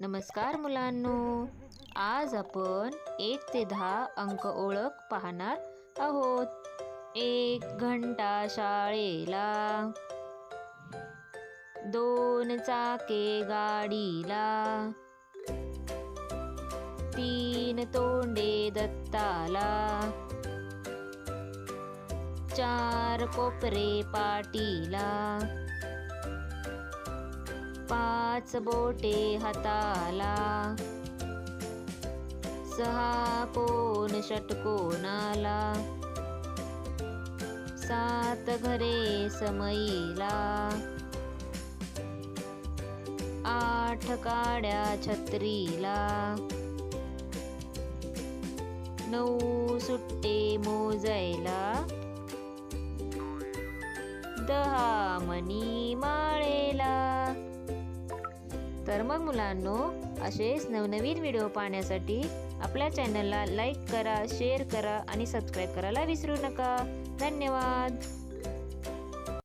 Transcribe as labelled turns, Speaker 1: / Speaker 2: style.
Speaker 1: नमस्कार मुलांनो. आज आपण एक ते दहा अंक ओळख पाहणार आहोत. एक घंटा शाळेला. दोन चाके गाडीला. तीन तोंडे दत्ताला. चार कोपरे पाटीला. पा पाच बोटे हाताला. सहा कोण षटकोणाला सात घरे समईला. आठ काड्या छत्रीला. नऊ सुट्टे मोजायला. दहा मनी मा तर मग मुलांनो असेच नवनवीन व्हिडिओ पाहण्यासाठी आपल्या चॅनलला लाईक करा शेअर करा आणि सबस्क्राईब करायला विसरू नका. धन्यवाद.